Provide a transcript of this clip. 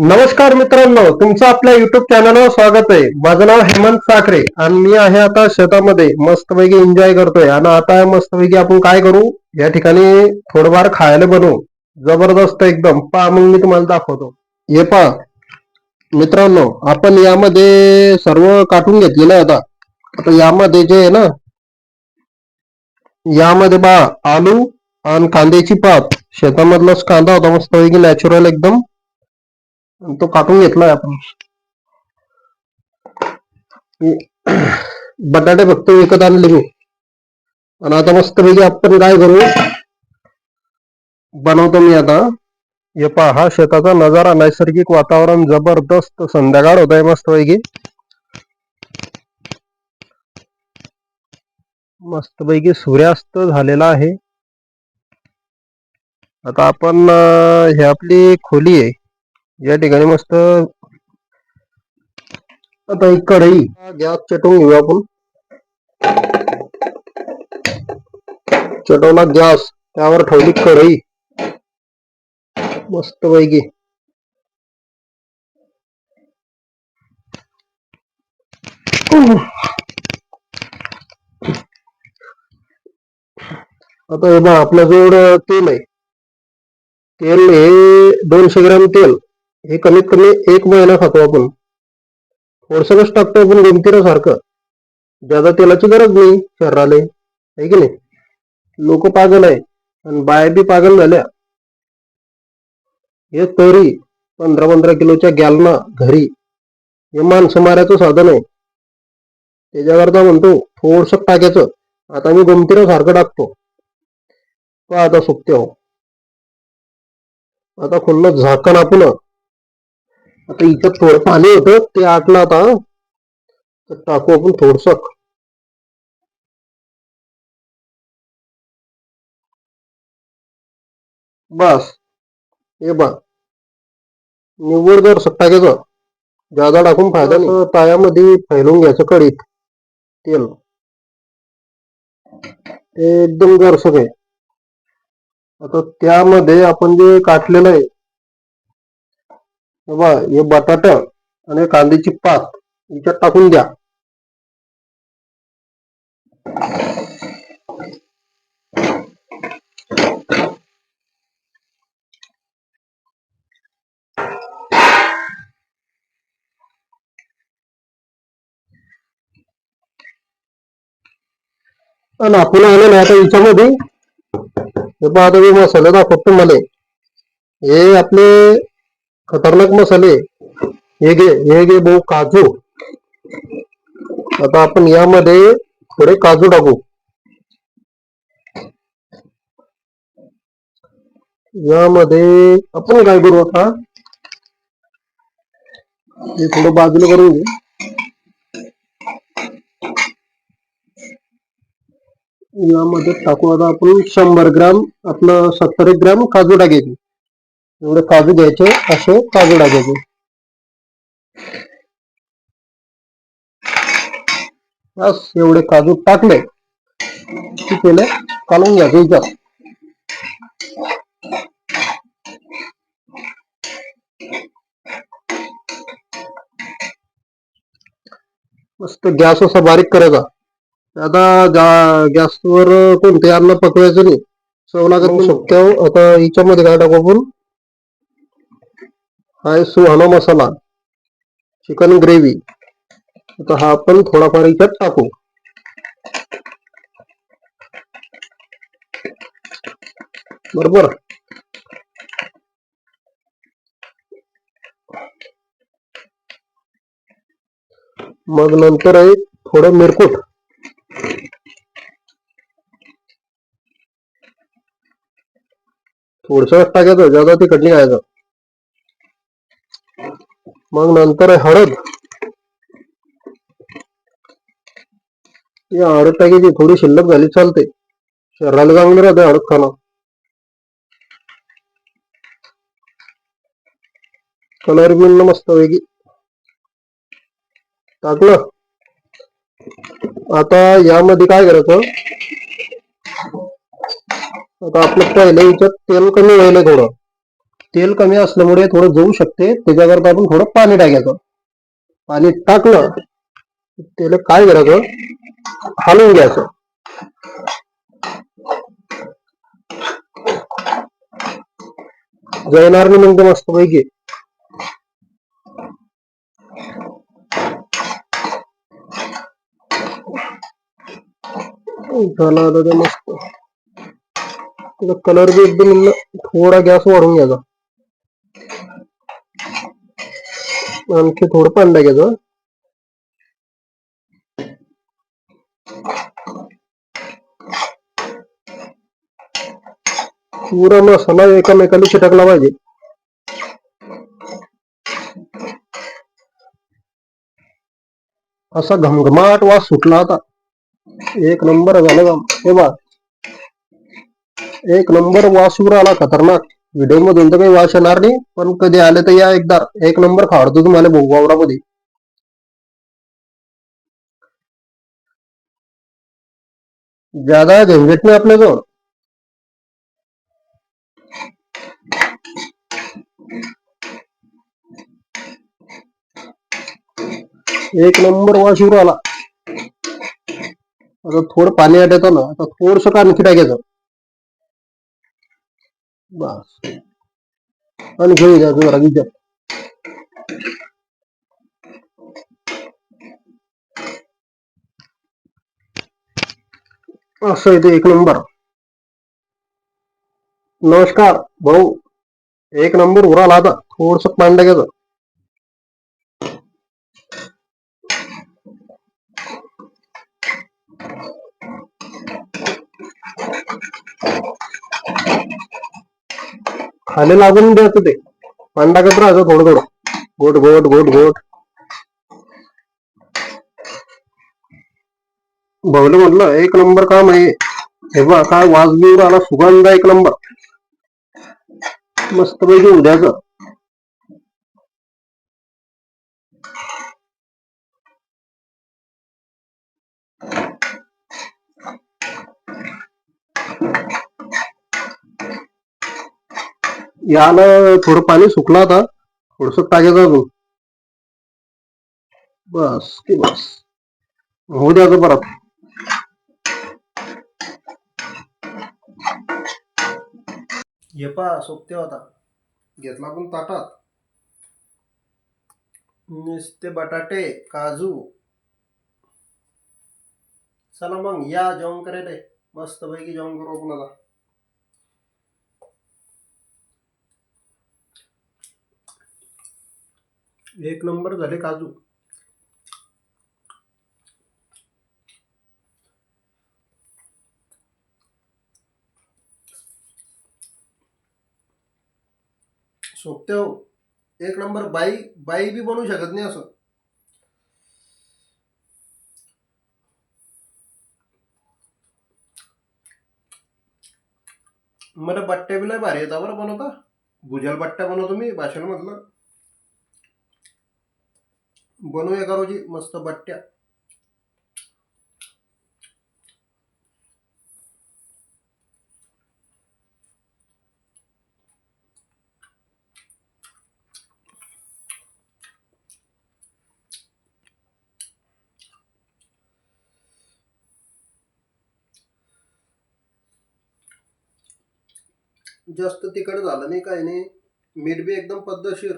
नमस्कार मित्रांनो तुमचं आपल्या युट्यूब चॅनलवर स्वागत आहे. माझं नाव हेमंत साखरे आणि मी आहे आता शेतामध्ये मस्तपैकी एन्जॉय करतोय. आणि आता मस्तपैकी आपण काय करू? या ठिकाणी थोडंफार खायला बनवू. जबरदस्त एकदम. पा मग मी तुम्हाला दाखवतो. हे पा मित्रांनो आपण यामध्ये सर्व काटून घेतलेलं आहे आता. आता यामध्ये जे आहे ना यामध्ये बा आलू आणि कांद्याची पात. शेतामधलाच कांदा होता मस्तपैकी नॅचरल एकदम. तो काटून घेतलाय आपण. बटाटे फक्त विकत आणले मी. आणि आता मस्त पैकी आपण काय करू? बनवतो मी आता. हे पहा हा शेताचा नजारा नैसर्गिक वातावरण जबरदस्त संध्याकाळ होत आहे मस्त पैकी सूर्यास्त झालेला आहे. आता आपण हे ही आपली खोली आहे. या मस्त आता एक कढई गॅस चटवून घेऊ आपण. चटवला गॅस, त्यावर मस्त पैकी. आता हे बघा आपल्याजवळ तेल आहे, तेल हे दोनशे ग्रॅम तेल. हे कमीत कमी एक महिना खातो आपण. थोडसंच टाकतो आपण गमतीला सारखं. ज्यादा तेलाची गरज नाही शरीराला. आहे की नाही? लोक पागल आहे आणि बाया बी पागल झाल्या. हे तरी पंधरा पंधरा किलोच्या गॅलना घरी हे माणसं मारायचं साधन आहे. त्याच्याकरता म्हणतो थोडस टाकायचं. आता मी गमतीला सारखं टाकतो. पहा आता सुकते हो. आता खुल्लं झाकण आपण आता इथं थोडं पाणी होतं ते आटलं आता. तर टाकू आपण थोडस. बस. हे बा निव्वळ जर टाकायचं जादा टाकून फायदा नाही. तायामध्ये फैलून घ्यायचं कडीत तेल. ते एकदम गरसक आहे. आता त्यामध्ये आपण जे काटलेलं आहे हे हे बटाटा आणि कांद्याची पात याच्यात टाकून द्या. आणि आपण आलं ना आता याच्यामध्ये. हे पहा आता मी दाखवतो मला हे आपले खतरनाक मसाले. हे घे हे भाऊ काजू. आता आपण यामध्ये थोडे काजू टाकू. यामध्ये आपण काय करू आता? हे थोडं ग्राम, आपलं सत्तर एक ग्राम काजू टाकायचे. एवढे काजू घ्यायचे असे काजू टाकायचे. बस एवढे काजू टाकले. की केले काढून घ्यायचे इथं. मस्त गॅस असा बारीक करायचा. आता गॅसवर कोणते अन्न पकवायचं नाही. चव लागत आता हिच्यामध्ये काय टाकू आपण? आहे सुहाना मसाला चिकन ग्रेव्ही. आता हा आपण थोडाफार इथं टाकू. बरोबर? मग नंतर आहे थोडं मिरकूट. थोडस टाकायचं ज्यादा ती कटली घ्यायचं मग नंतर आहे हळद. या हळद टाकायची थोडी शिल्लक झाली चालते शरीराला चांगली राहते हळद खाणं. कलर बिन मस्त वेगळी टाकलं आता यामध्ये काय करायचं? आता आपलं पहिलं याच्यात तेल कमी व्हायला थोडं. तेल कमी थोडं जळू शकते. आपण थोडं टाकायचं. पाणी टाकलं त्याला काय करायचं? हलवून घ्यायचं. जळणार नाही मग मस्त पैकी मस्त. कलर बी एकदम थोडा गॅस घ्यायचा. आणखी थोडं पाणी टाकायचं पुरा मसाला एकामेकाला चिटकला पाहिजे. असा घमघमाट वास सुटला आता. एक नंबर झालं हे बा एक नंबर वासूर आला खतरनाक. व्हिडिओ मधून तर काही वाश येणार नाही पण कधी आले तर या एकदा. एक नंबर खावडतो तुम्हाला भाऊ वावरामध्ये ज्यादा झंझट नाही आपल्याजवळ. एक नंबर वास येऊन आला. आता थोडं पाणी आटायचं ना आता थोडस आणखी टाकायचं बस. आणि घेऊ द्यायचं जरा विचार असं येते एक नंबर. नमस्कार भाऊ. एक नंबर उराला आता. थोडस पाणी खाली लागून द्यायचं ते. पाणी टाकत राहायचं थोडं थोडं. गोट गोट गोट गोट भवलं म्हटलं एक नंबर काम आहे. हे बा काय वाज आला सुगंध एक नंबर. मस्त पैकी उद्याचं. याला थोडं पाणी सुकलं आता. थोडस टाकायचं अजून. बस की बस. होऊ द्या परत. हे सोपते होता घेतला पण ताटात. नुसते बटाटे काजू. चला मग या जेवण करायला. मस्त पैकी जेवण करू आपण आता. एक नंबर झाले काजू. सोपते हो. एक नंबर बाई बाई बी बनवू शकत नाही असं. मला बट्ट्या बी लय भारी येतात बरं बनवता. भुजल बट्ट्या बनवतो मी भाषण म्हटलं. बनवू एका रोजी? मस्त बट्ट्या. जास्त तिखट झालं नाही काय नाही. मीठ बी एकदम पद्धतशीर.